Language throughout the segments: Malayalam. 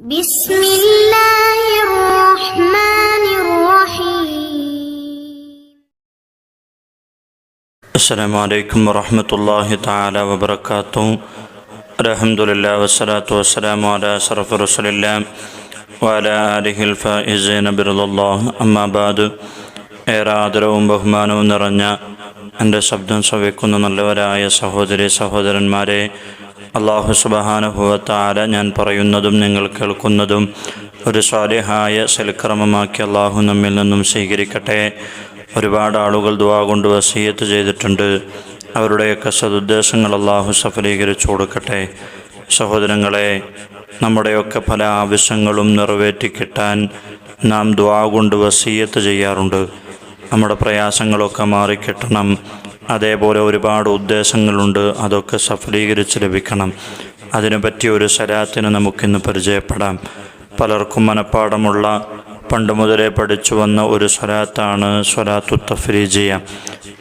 بسم الله الرحمن الرحيم السلام عليكم ورحمة الله تعالى وبركاته الحمد لله والصلاة والسلام على أشرف رسول الله وعلى آله الفائزين برضا الله أما بعد ഏറെ ആദരവും ബഹുമാനവും നിറഞ്ഞ എൻ്റെ ശബ്ദം ശ്രവിക്കുന്ന നല്ലവരായ സഹോദരി സഹോദരന്മാരെ അള്ളാഹു സുബഹാനുഭവത്താല ഞാൻ പറയുന്നതും നിങ്ങൾ കേൾക്കുന്നതും ഒരു സ്വാലിഹായ സൽക്രമമാക്കി അള്ളാഹു നമ്മിൽ നിന്നും സ്വീകരിക്കട്ടെ. ഒരുപാട് ആളുകൾ ദുവാ കൊണ്ട് വസീയത്ത് ചെയ്തിട്ടുണ്ട്. അവരുടെയൊക്കെ സതുദ്ദേശങ്ങൾ അള്ളാഹു സഫലീകരിച്ചു കൊടുക്കട്ടെ. സഹോദരങ്ങളെ നമ്മുടെയൊക്കെ പല ആവശ്യങ്ങളും നിറവേറ്റി കിട്ടാൻ നാം ദുവാ കൊണ്ട് വസീയത്ത് ചെയ്യാറുണ്ട്. നമ്മുടെ പ്രയാസങ്ങളൊക്കെ മാറിക്കിട്ടണം. അതേപോലെ ഒരുപാട് ഉദ്ദേശങ്ങളുണ്ട്. അതൊക്കെ സഫലീകരിച്ച് ലഭിക്കണം. അതിനു പറ്റിയ ഒരു ശരാത്തിന് നമുക്കിന്ന് പരിചയപ്പെടാം. പലർക്കും മനഃപ്പാടമുള്ള പണ്ട് മുതലേ പഠിച്ചു വന്ന ഒരു സ്വലാത്താണ് സ്വലാത്തു തഫ്രീജിയ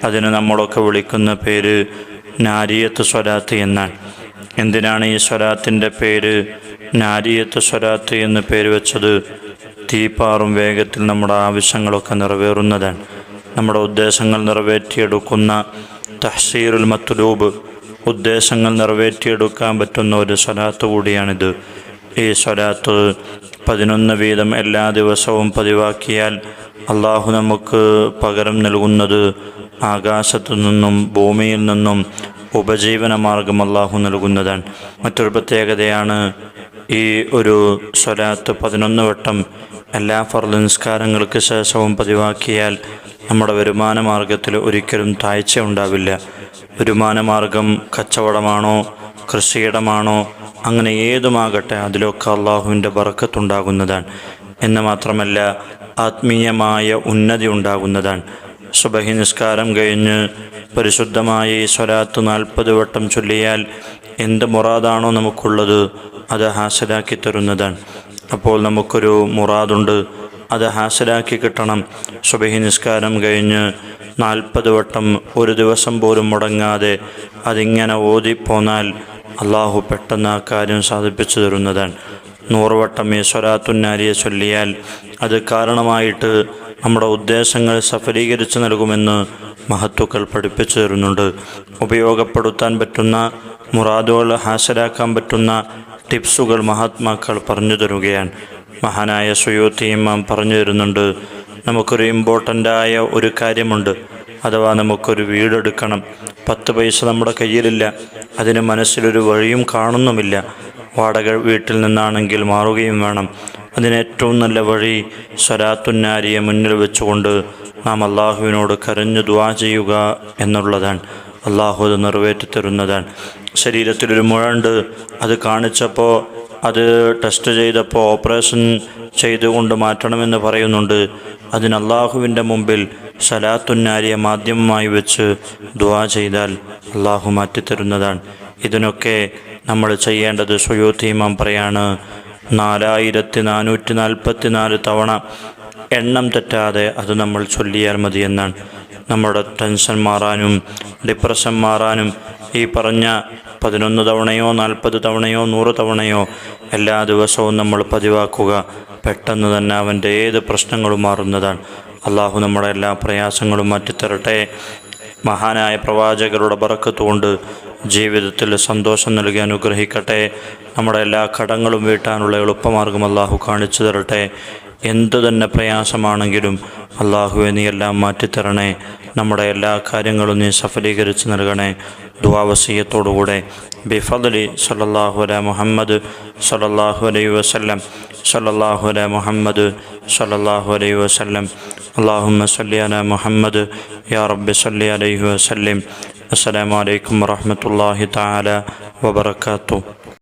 അതിന് നമ്മളൊക്കെ വിളിക്കുന്ന പേര് നാരിയത്ത് സ്വലാത്ത് എന്നാണ് എന്തിനാണ് ഈ സ്വലാത്തിന്റെ പേര് നാരിയത്ത് സ്വലാത്ത് എന്ന് പേര് വെച്ചത്? തീപ്പാറും വേഗത്തിൽ നമ്മുടെ ആവശ്യങ്ങളൊക്കെ നിറവേറുന്നതാണ്. നമ്മുടെ ഉദ്ദേശങ്ങൾ നിറവേറ്റിയെടുക്കുന്ന തഹ്സീറുൽ മത്തുലൂബ് ഉദ്ദേശങ്ങൾ നിറവേറ്റിയെടുക്കാൻ പറ്റുന്ന ഒരു സ്വലാത്ത് കൂടിയാണിത്. ഈ സ്വലാത്ത് പതിനൊന്ന് വീതം എല്ലാ ദിവസവും പതിവാക്കിയാൽ അള്ളാഹു നമുക്ക് പകരം നൽകുന്നത് ആകാശത്തു നിന്നും ഭൂമിയിൽ നിന്നും ഉപജീവന മാർഗം അള്ളാഹു നൽകുന്നതാണ്. മറ്റൊരു പ്രത്യേകതയാണ് ഈ ഒരു സ്വലാത്ത് പതിനൊന്ന് വട്ടം എല്ലാ ഫർദ് നിസ്കാരങ്ങൾക്ക് ശേഷവും പതിവാക്കിയാൽ നമ്മുടെ വരുമാന മാർഗത്തിൽ ഒരിക്കലും താഴ്ച ഉണ്ടാവില്ല വരുമാന മാർഗം കച്ചവടമാണോ കൃഷിയിടമാണോ അങ്ങനെ ഏതുമാകട്ടെ അതിലൊക്കെ അള്ളാഹുവിന്റെ ബറക്കത്തുണ്ടാകുന്നതാണ്. എന്ന് മാത്രമല്ല ആത്മീയമായ ഉന്നതി ഉണ്ടാകുന്നതാണ്. സുബഹി നിസ്കാരം കഴിഞ്ഞ് പരിശുദ്ധമായ ഈ സ്വരാത്ത് നാൽപ്പത് വട്ടം ചൊല്ലിയാൽ എന്ത് മുറാദാണോ നമുക്കുള്ളത് അത് ഹാസരാക്കി തരുന്നതാണ്. അപ്പോൾ നമുക്കൊരു മുറാദുണ്ട്. അത് ഹാസരാക്കി കിട്ടണം. സുബഹി നിസ്കാരം കഴിഞ്ഞ് നാൽപ്പത് വട്ടം ഒരു ദിവസം പോലും മുടങ്ങാതെ അതിങ്ങനെ ഓതിപ്പോന്നാൽ അള്ളാഹു പെട്ടെന്ന് ആ കാര്യം സാധിപ്പിച്ചു തരുന്നതാണ്. നൂറുവട്ടം ഈ സ്വരാത്തുന്നാരിയെ ചൊല്ലിയാൽ അത് കാരണമായിട്ട് നമ്മുടെ ഉദ്ദേശങ്ങൾ സഫലീകരിച്ചു നൽകുമെന്ന് മഹത്തുക്കൾ പഠിപ്പിച്ചു തരുന്നുണ്ട് ഉപയോഗപ്പെടുത്താൻ പറ്റുന്ന മുറാദുകൾ ഹാസരാക്കാൻ പറ്റുന്ന ടിപ്സുകൾ മഹാത്മാക്കൾ പറഞ്ഞു തരുകയാണ്. മഹാനായ സുയൂത്തി ഇമാം പറഞ്ഞു തരുന്നുണ്ട് നമുക്കൊരു ഇമ്പോർട്ടന്റായ ഒരു കാര്യമുണ്ട്. അഥവാ നമുക്കൊരു വീടെടുക്കണം. പത്ത് പൈസ നമ്മുടെ കയ്യിലില്ല. അതിന് മനസ്സിലൊരു വഴിയും കാണുന്നുമില്ല. വാടക വീട്ടിൽ നിന്നാണെങ്കിൽ മാറുകയും വേണം. അതിന് ഏറ്റവും നല്ല വഴി സ്വരാത്തുന്നാരിയെ മുന്നിൽ വെച്ചുകൊണ്ട് നാം അള്ളാഹുവിനോട് കരഞ്ഞു ദ്വാ ചെയ്യുക എന്നുള്ളതാണ്. അള്ളാഹു അത് നിറവേറ്റി തരുന്നതാണ്. ശരീരത്തിലൊരു മുഴണ്ട് അത് കാണിച്ചപ്പോൾ അത് ടെസ്റ്റ് ചെയ്തപ്പോൾ ഓപ്പറേഷൻ ചെയ്തുകൊണ്ട് മാറ്റണമെന്ന് പറയുന്നുണ്ട്. അതിന് അള്ളാഹുവിന്റെ മുമ്പിൽ സലാത്തുന്നാരിയെ മാധ്യമമായി വെച്ച് ദുവാ ചെയ്താൽ അള്ളാഹു മാറ്റിത്തരുന്നതാണ് ഇതിനൊക്കെ നമ്മൾ ചെയ്യേണ്ടത് സുയോത്തീമാം പറയാണ് നാലായിരത്തി നാനൂറ്റി നാൽപ്പത്തി നാല് തവണ എണ്ണം തെറ്റാതെ അത് നമ്മൾ ചൊല്ലിയാൽ മതി എന്നാണ് നമ്മുടെ ടെൻഷൻ മാറാനും ഡിപ്രഷൻ മാറാനും ഈ പറഞ്ഞ പതിനൊന്ന് തവണയോ നാൽപ്പത് തവണയോ നൂറ് തവണയോ എല്ലാ ദിവസവും നമ്മൾ പതിവാക്കുക. പെട്ടെന്ന് തന്നെ അവന്റെ ഏത് പ്രശ്നങ്ങളും മാറുന്നതാണ്. അള്ളാഹു നമ്മുടെ എല്ലാ പ്രയാസങ്ങളും മാറ്റിത്തരട്ടെ. മഹാനായ പ്രവാചകരുടെ ബറക്കത്തുകൊണ്ട് ജീവിതത്തിൽ സന്തോഷം നൽകി അനുഗ്രഹിക്കട്ടെ. നമ്മുടെ എല്ലാ കടങ്ങളും വീട്ടാനുള്ള എളുപ്പമാർഗം അള്ളാഹു കാണിച്ചു തരട്ടെ. എന്തു തന്നെ പ്രയാസമാണെങ്കിലും അള്ളാഹുവെ നീ എല്ലാം മാറ്റിത്തരണേ. നമ്മുടെ എല്ലാ കാര്യങ്ങളും നീ സഫലീകരിച്ച് നൽകണേ. ദുവാവസീയത്തോടുകൂടെ ബിഫദലി സല്ലാഹു അല മുഹമ്മദ് സല്ലാഹു അലൈ വസല്ലം. സല്ലാഹു അല മുഹമ്മദ് സല്ലാഹു അലൈ വസല്ലം. അള്ളാഹുമ്മ സല്ലി അല മുഹമ്മദ്. യാ റബ്ബി സല്ലി അലൈഹി വസല്ലം. അസ്സലാമലൈക്കും വറഹമത്തല്ലാഹി താല വബർക്കാത്തു